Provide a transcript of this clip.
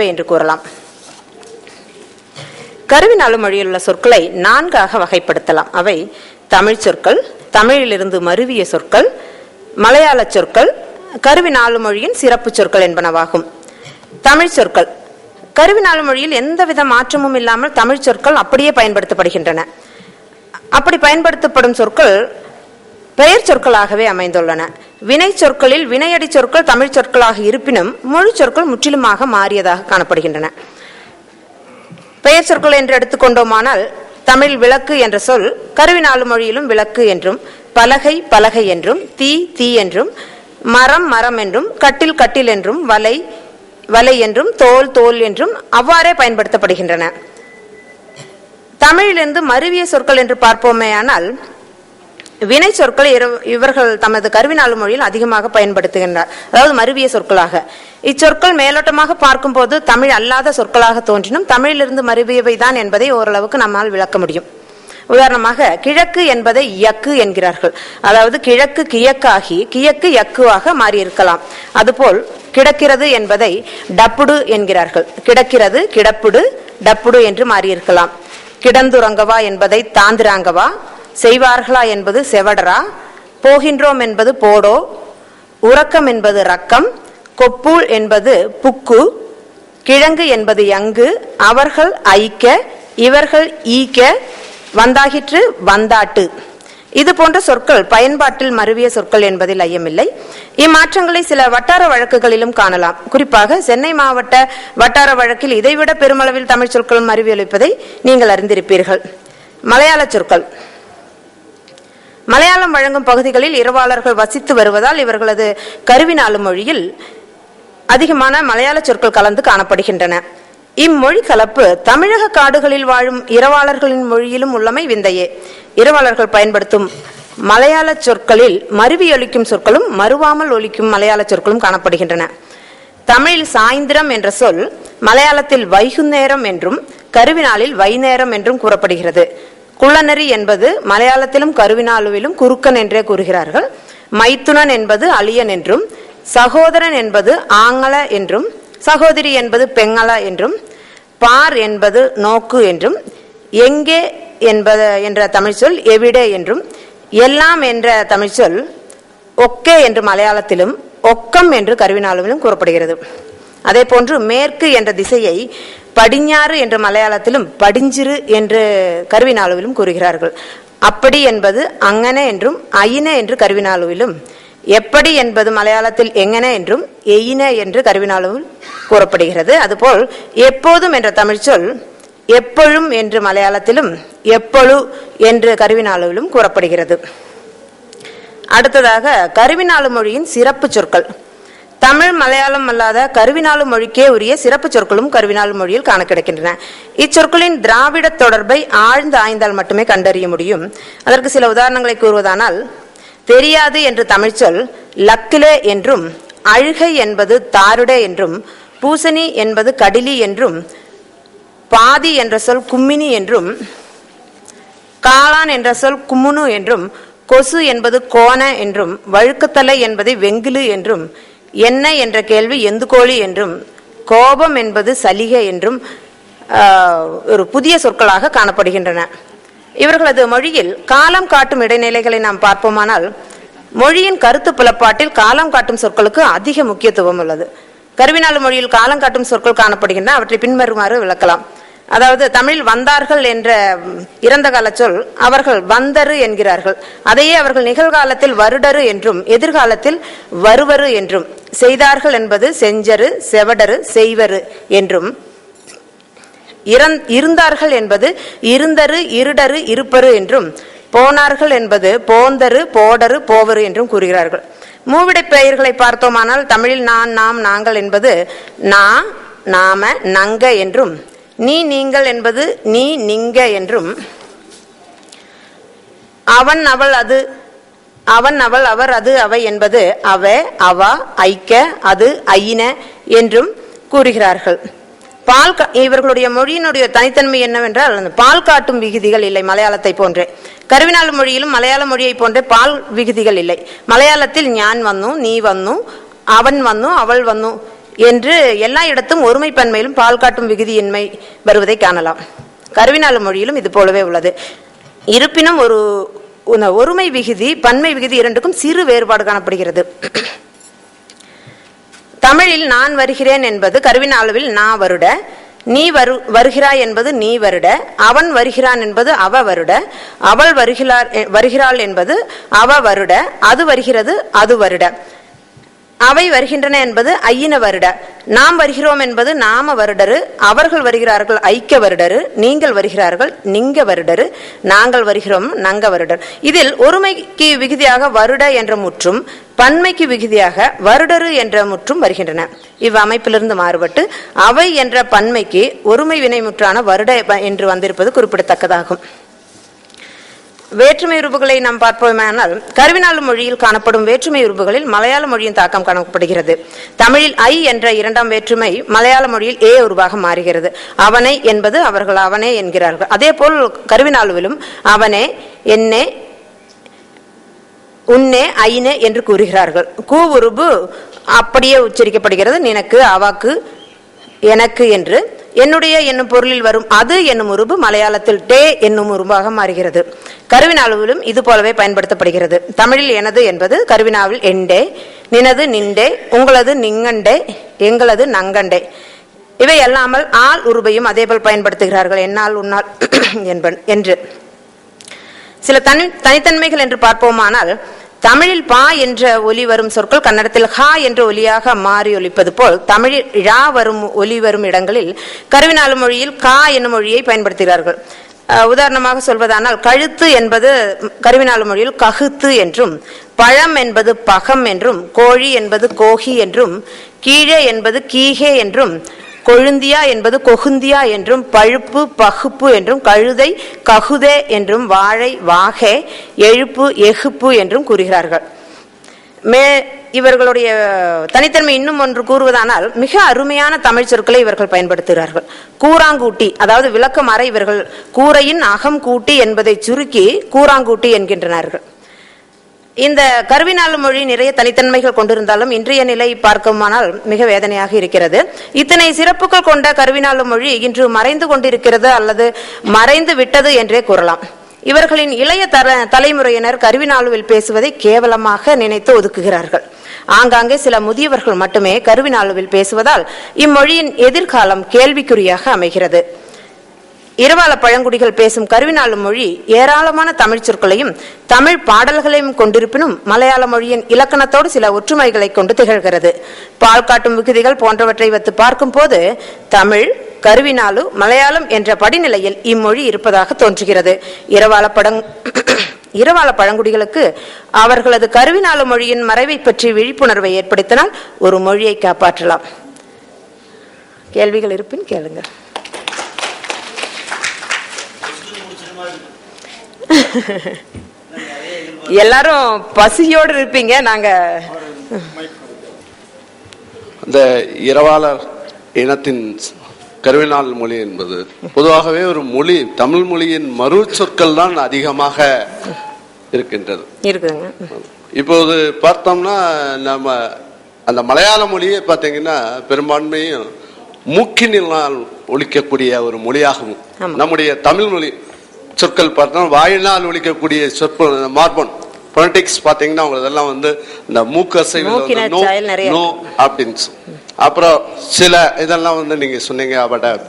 என்று கூறலாம். கருவினாலு மொழியில் உள்ள சொற்களை நான்காக வகைப்படுத்தலாம். அவை தமிழ் சொற்கள் தமிழிலிருந்து மருவிய சொற்கள் மலையாள சொற்கள் கருவினாலு மொழியின் சிறப்பு சொற்கள் என்பனவாகும். தமிழ் சொற்கள். கருவினாலு மொழியில் எந்தவித மாற்றமும் இல்லாமல் தமிழ் சொற்கள் அப்படியே பயன்படுத்தப்படுகின்றன. அப்படி பயன்படுத்தப்படும் சொற்கள் பெயர் சொற்களாகவே அமைந்துள்ளன. வினை சொற்களில் வினையடி சொற்கள் தமிழ் சொற்களாக இருப்பினும் மொழி சொற்கள் முற்றிலுமாக மாறியதாக காணப்படுகின்றன. பெயர் சொற்கள் என்று எடுத்துக்கொண்டோமானால் தமிழ் விளக்கு என்ற சொல் கருவி நாலு மொழியிலும் விளக்கு என்றும் பலகை பலகை என்றும் தீ தீ என்றும் மரம் மரம் என்றும் கட்டில் கட்டில் என்றும் வலை வலை என்றும் தோல் தோல் என்றும் அவ்வாறே பயன்படுத்தப்படுகின்றன. தமிழிலிருந்து மருவிய சொற்கள் என்று பார்ப்போமேயானால் வினை சொற்களை இவர்கள் தமது கருவினாலு மொழியில் அதிகமாக பயன்படுத்துகின்றார் அதாவது மருவிய சொற்களாக. இச்சொற்கள் மேலோட்டமாக பார்க்கும்போது தமிழ் அல்லாத சொற்களாக தோன்றினும் தமிழிலிருந்து மருவியவை தான் என்பதை ஓரளவுக்கு நம்மால் விளக்க முடியும். உதாரணமாக கிழக்கு என்பதை யக்கு என்கிறார்கள். அதாவது கிழக்கு கிழக்காகி கிழக்கு யக்குவாக மாறியிருக்கலாம். அதுபோல் கிடக்கிறது என்பதை டப்புடு என்கிறார்கள். கிடக்கிறது கிடப்புடு டப்புடு என்று மாறியிருக்கலாம். கிடந்துறங்கவா என்பதை தாந்திராங்கவா செய்வார்களா என்பது செவடரா போகின்றோம் என்பது போடோ? உறக்கம் என்பது ரக்கம் கொப்பூல் என்பது புக்கு. கிழங்கு என்பது யங்கு. அவர்கள் ஐக்க இவர்கள் ஈக்க வந்தாகிற்று வந்தாட்டு. இது போன்ற சொற்கள் பயன்பாட்டில் மருவிய சொற்கள் என்பதில் ஐயமில்லை. இம்மாற்றங்களை சில வட்டார வழக்குகளிலும் காணலாம். குறிப்பாக சென்னை மாவட்ட வட்டார வழக்கில் இதைவிட பெருமளவில் தமிழ் சொற்களும் மருவியளிப்பதை நீங்கள் அறிந்திருப்பீர்கள். மலையாள சொற்கள். மலையாளம் வழங்கும் பகுதிகளில் இரவாளர்கள் வசித்து வருவதால் இவர்களது கருவினாலு மொழியில் அதிகமான மலையாள சொற்கள் கலந்து காணப்படுகின்றன. இம்மொழி கலப்பு தமிழக காடுகளில் வாழும் இரவாளர்களின் மொழியிலும் உள்ளமை விந்தையே. இரவாளர்கள் பயன்படுத்தும் மலையாள சொற்களில் மருவி ஒலிக்கும் சொற்களும் மறுவாமல் ஒலிக்கும் மலையாள சொற்களும் காணப்படுகின்றன. தமிழில் சாயந்திரம் என்ற சொல் மலையாளத்தில் வைகுநேரம் என்றும் கருவினாலில் வைநேரம் என்றும் கூறப்படுகிறது. குள்ளநெறி என்பது மலையாளத்திலும் கருவினாலுவிலும் குறுக்கன் என்றே கூறுகிறார்கள். மைத்துனன் என்பது அழியன் என்றும் சகோதரன் என்பது ஆங்கள என்றும் சகோதரி என்பது பெங்கள என்றும் பார் என்பது நோக்கு என்றும் எங்கே என்பது என்ற தமிழ்ச்சொல் எவிடே என்றும் எல்லாம் என்ற தமிழ்ச்சொல் ஒக்கே என்று மலையாளத்திலும் ஒக்கம் என்று கருவினாலுவிலும் கூறப்படுகிறது. அதே போன்று மேற்கு என்ற திசையை படிஞாறு என்ற மலையாளத்திலும் படிஞ்சிறு என்று கருவினாலுவிலும் கூறுகிறார்கள். அப்படி என்பது அங்கன என்றும் அயின என்று கருவினாலுவிலும் எப்படி என்பது மலையாளத்தில் எங்கன என்றும் எயின என்று கருவினாலுவில் கூறப்படுகிறது. அதுபோல் எப்போதும் என்ற தமிழ்ச்சொல் எப்பொழும் என்று மலையாளத்திலும் எப்பொழு என்று கருவினாலுவிலும் கூறப்படுகிறது. அடுத்ததாக கருவினாலு மொழியின் சிறப்பு சொற்கள். தமிழ் மலையாளம் அல்லாத கருவினாலு மொழிக்கே உரிய சிறப்பு சொற்களும் கருவினாலு மொழியில் காண கிடைக்கின்றன. இச்சொற்களின் திராவிட தொடர்பை ஆழ்ந்து ஆய்ந்தால் மட்டுமே கண்டறிய முடியும். அதற்கு சில உதாரணங்களை கூறுவதானால் தெரியாது என்று தமிழ்ச்சொல் லக்கிலே என்றும் அழுகை என்பது தாருடே என்றும் பூசணி என்பது கடிலி என்றும் பாதி என்ற சொல் கும்மினி என்றும் காளான் என்ற சொல் கும்முனு என்றும் கொசு என்பது கோண என்றும் வழுக்குத்தலை என்பதை வெங்கிலு என்றும் என்ன என்ற கேள்வி எந்துகோழி என்றும் கோபம் என்பது சலிகை என்றும் ஒரு புதிய சொற்களாக காணப்படுகின்றன. இவர்களது மொழியில் காலம் காட்டும் இடைநிலைகளை நாம் பார்ப்போமானால் மொழியின் கருத்து புலப்பாட்டில் காலம் காட்டும் சொற்களுக்கு அதிக முக்கியத்துவம் உள்ளது. கருவினாள் மொழியில் காலம் காட்டும் சொற்கள் காணப்படுகின்றன அவற்றை பின்வருமாறு விளக்கலாம். அதாவது தமிழில் வந்தார்கள் என்ற இறந்த கால சொல் அவர்கள் வந்தரு என்கிறார்கள். அதையே அவர்கள் நிகழ்காலத்தில் வருடரு என்றும் எதிர்காலத்தில் வருவரு என்றும் செய்தார்கள் என்பது செஞ்சரு செவடரு செய்வரு என்றும். இறந் இருந்தார்கள் என்பது இருந்தரு இருடரு இருப்பரு என்றும் போனார்கள் என்பது போந்தரு போடரு போவரு என்றும் கூறுகிறார்கள். மூவிடை பெயர்களை பார்த்தோமானால் தமிழில் நான் நாம் நாங்கள் என்பது நா நாம நங்க என்றும் நீ நீங்கள் என்பது நீ நீங்க என்றும் அவன் அவள் அது அவன் அவள் அவர் அது அவை என்பது அவ அவ ஐக்க அது ஐன என்றும் கூறுகிறார்கள். பால் இவர்களுடைய மொழியினுடைய தனித்தன்மை என்னவென்றால் அந்த பால் காட்டும் விகுதிகள் இல்லை மலையாளத்தை போன்றே. கருவினாள் மொழியிலும் மலையாள மொழியை போன்றே பால் விகுதிகள் இல்லை. மலையாளத்தில் ஞான் வந்தோம் நீ வந்தோம் அவன் வந்தும் அவள் வந்தோம். என்று எல்லா இடத்தும் ஒருமை பன்மையிலும் பால் காட்டும் விகுதியின்மை வருவதை காணலாம். கருவினால மொழியிலும் இது போலவே உள்ளது. இருப்பினும் ஒரு ஒருமை விகுதி பன்மை விகுதி இரண்டுக்கும் சிறு வேறுபாடு காணப்படுகிறது. தமிழில் நான் வருகிறேன் என்பது கருவினாளுவில் நான் வருட நீ வரு வருகிறாய் என்பது நீ வருட அவன் வருகிறான் என்பது அவ வருட அவள் வருகிறார் வருகிறாள் என்பது அவ வருட அது வருகிறது அது வருட. அவை வருகின்றன என்பது ஐயின வருட. நாம் வருகிறோம் என்பது நாம வருடரு அவர்கள் வருகிறார்கள் ஐக்கிய வருடரு நீங்கள் வருகிறார்கள் நீங்க வருடரு நாங்கள் வருகிறோம் நங்க வருடர். இதில் ஒருமைக்கு விகுதியாக வருட என்ற முற்றும் பன்மைக்கு விகுதியாக வருடரு என்ற முற்றும் வருகின்றன. இவ்வமைப்பிலிருந்து மாறுபட்டு அவை என்ற பன்மைக்கு ஒருமை வினைமுற்றான வருட என்று வந்திருப்பது குறிப்பிடத்தக்கதாகும். வேற்றுமை உருவுகளை நாம் பார்ப்போமானால் கருவினாலு மொழியில் காணப்படும் வேற்றுமை உருவுகளில் மலையாள மொழியின் தாக்கம் காணப்படுகிறது. தமிழில் ஐ என்ற இரண்டாம் வேற்றுமை மலையாள மொழியில் ஏ உருவாக மாறுகிறது. அவனை என்பது அவர்கள் அவனே என்கிறார்கள். அதே போல் கருவினாலுவிலும் அவனே என்னே உன்னே ஐனே என்று கூறுகிறார்கள். கூ உருபு அப்படியே உச்சரிக்கப்படுகிறது. நினக்கு அவாக்கு எனக்கு என்று என்னுடைய என்னும் பொருளில் வரும் அது என்னும் உருபு மலையாளத்தில் டே என்னும் உருவாக மாறுகிறது. கருவினாவிலும் இது போலவே பயன்படுத்தப்படுகிறது. தமிழில் எனது என்பது கருவினாவில் எண்டே நினது நின்றே உங்களது நிங்கண்டே எங்களது நங்கண்டே. இவை அல்லாமல் ஆள் உருபையும் அதேபோல் பயன்படுத்துகிறார்கள். என்னால் உன்னால் என்பன் என்று. சில தனி தனித்தன்மைகள் என்று பார்ப்போமானால் தமிழில் பா என்ற ஒலி வரும் சொற்கள் கன்னடத்தில் ஹா என்ற ஒலியாக மாறி ஒலிப்பது போல் தமிழில் ழா வரும் ஒலி வரும் இடங்களில் கருவினாலு மொழியில் கா என்னும் மொழியை பயன்படுத்துகிறார்கள். உதாரணமாக சொல்வதானால் கழுத்து என்பது கருவினாலு மொழியில் ககுத்து என்றும் பழம் என்பது பகம் என்றும் கோழி என்பது கோகி என்றும் கீழே என்பது கீகே என்றும் கொழுந்தியா என்பது கொகுந்தியா என்றும் பழுப்பு பகுப்பு என்றும் கழுதை ககுதே என்றும் வாழை வாகே எழுப்பு எகுப்பு என்றும் கூறுகிறார்கள். மே இவர்களுடைய தனித்தன்மை இன்னும் ஒன்று கூறுவதானால் மிக அருமையான தமிழ் சொற்களை இவர்கள் பயன்படுத்துகிறார்கள். கூராங்கூட்டி அதாவது விளக்கமாற இவர்கள் கூரையின் அகம் கூட்டி என்பதை சுருக்கி கூராங்கூட்டி என்கின்றனர்கள். இந்த கருவினால் மொழி நிறைய தனித்தன்மைகள் கொண்டிருந்தாலும் இன்றைய நிலை பார்க்குமானால் மிக வேதனையாக இருக்கிறது. இத்தனை சிறப்புகள் கொண்ட கருவினாலு மொழி இன்று மறைந்து கொண்டிருக்கிறது அல்லது மறைந்து விட்டது என்றே கூறலாம். இவர்களின் இளைய தர தலைமுறையினர் கருவினாலுவில் பேசுவதை கேவலமாக நினைத்து ஒதுக்குகிறார்கள். ஆங்காங்கே சில முதியவர்கள் மட்டுமே கருவினாலுவில் பேசுவதால் இம்மொழியின் எதிர்காலம் கேள்விக்குறியாக அமைகிறது. இரவால பழங்குடிகள் பேசும் கருவினாலு மொழி ஏராளமான தமிழ் சொற்களையும் தமிழ் பாடல்களையும் கொண்டிருப்பினும் மலையாள மொழியின் இலக்கணத்தோடு சில ஒற்றுமைகளை கொண்டு திகழ்கிறது. பால் காட்டும் விகுதிகள் போன்றவற்றை வைத்து பார்க்கும் போது தமிழ் கருவினாலு மலையாளம் என்ற படிநிலையில் இம்மொழி இருப்பதாக தோன்றுகிறது. இரவால படங் இரவால பழங்குடிகளுக்கு அவர்களது கருவினாலு மொழியின் மறைவை பற்றி விழிப்புணர்வை ஏற்படுத்தினால் ஒரு மொழியை காப்பாற்றலாம். கேள்விகள் இருப்பின் கேளுங்கள். எல்லாரும் பசியோடு இருப்பீங்க நாங்க அந்த இரவாளர் இனத்தின் கருவினால் மொழி என்பது பொதுவாகவே ஒரு மொழி தமிழ் மொழியின் மறு சொற்கள் தான் அதிகமாக இருக்கின்றது இப்போது பார்த்தோம்னா நம்ம அந்த மலையாள மொழியை பார்த்தீங்கன்னா பெரும்பான்மையும் மூக்கினால் ஒழிக்கக்கூடிய ஒரு மொழியாகவும். நம்முடைய தமிழ் மொழி சொற்கள் பார்த்தோம் வாயினால் ஒழிக்கக்கூடிய சொற்கள் மார்பன் பொலிட்டிக்ஸ் பார்த்தீங்கன்னா உங்களுக்கு இதெல்லாம் வந்து இந்த வந்து நோ அப்படின்னு அப்புறம் சில இதெல்லாம் வந்து நீங்க சொன்னீங்க அவட அப்படி.